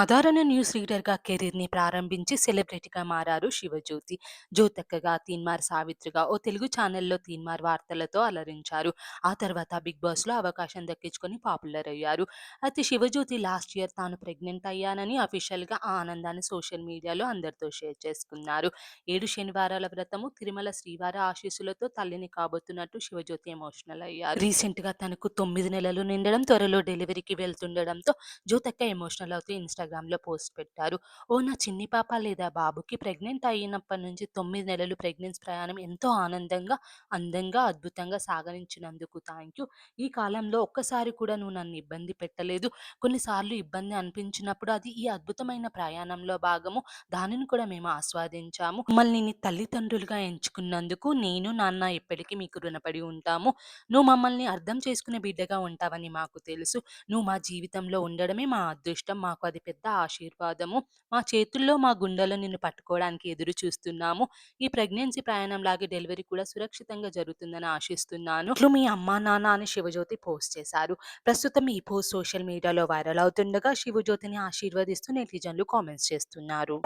సాధారణ న్యూస్ రీడర్‌గా కెరీర్‌ని ప్రారంభించి సెలబ్రిటీగా మారారు శివజ్యోతి. జ్యోతక్కగా, తీన్మార్ సావిత్రిగా ఓ తెలుగు ఛానల్లో తీన్మార్ వార్తలతో అలరించారు. ఆ తర్వాత 'బిగ్ బాస్'లో అవకాశం దక్కించుకొని పాపులర్ అయ్యారు. అయితే శివజ్యోతి లాస్ట్ ఇయర్ తాను ప్రెగ్నెంట్ అయ్యానని అఫీషియల్‌గా ఆ ఆనందాన్ని సోషల్ మీడియాలో అందరితో షేర్ చేసుకున్నారు. ఏడు శనివారాల వ్రతము, తిరుమల శ్రీవారి ఆశీస్సులతో తల్లిని కాబోతున్నట్టు శివజ్యోతి ఎమోషనల్ అయ్యారు. రీసెంట్‌గా తనకు తొమ్మిది నెలలు నిండడం, త్వరలో డెలివరీకి వెళ్తుండడంతో జ్యోతక్క ఎమోషనల్ అవుతూ ఇన్‌స్టాగ్రామ్‌లో పోస్ట్ పెట్టారు. ఓ నా చిన్ని పాప లేదా బాబుకి ప్రెగ్నెంట్ అయినప్పటి నుంచి తొమ్మిది నెలలు ప్రెగ్నెన్సీ ప్రయాణం ఎంతో ఆనందంగా, అందంగా, అద్భుతంగా సాగరించినందుకు థ్యాంక్ యూ ఈ కాలంలో ఒక్కసారి కూడా నువ్వు నన్ను ఇబ్బంది పెట్టలేదు. కొన్నిసార్లు ఇబ్బంది అనిపించినప్పుడు అది ఈ అద్భుతమైన ప్రయాణంలో భాగము. దానిని కూడా మేము ఆస్వాదించాము. మమ్మల్ని నీ తల్లిదండ్రులుగా ఎంచుకున్నందుకు నేను, నాన్న ఎప్పటికీ మీకు రుణపడి ఉంటాము. నువ్వు మమ్మల్ని అర్థం చేసుకునే బిడ్డగా ఉంటావని మాకు తెలుసు. నువ్వు మా జీవితంలో ఉండడమే మా అదృష్టం. మాకు అది పెద్ద ఆశీర్వాదము. మా చేతుల్లో, మా గుండెలో నిన్ను పట్టుకోవడానికి ఎదురు చూస్తున్నాము. ఈ ప్రెగ్నెన్సీ ప్రయాణం లాగే డెలివరీ కూడా సురక్షితంగా జరుగుతుందని ఆశిస్తున్నాను. మీ అమ్మా, నాన్న అని శివజ్యోతి పోస్ట్ చేశారు. ప్రస్తుతం ఈ పోస్ట్ సోషల్ మీడియాలో వైరల్ అవుతుండగా శివజ్యోతిని ఆశీర్వదిస్తూ నెటిజన్లు కామెంట్స్ చేస్తున్నారు.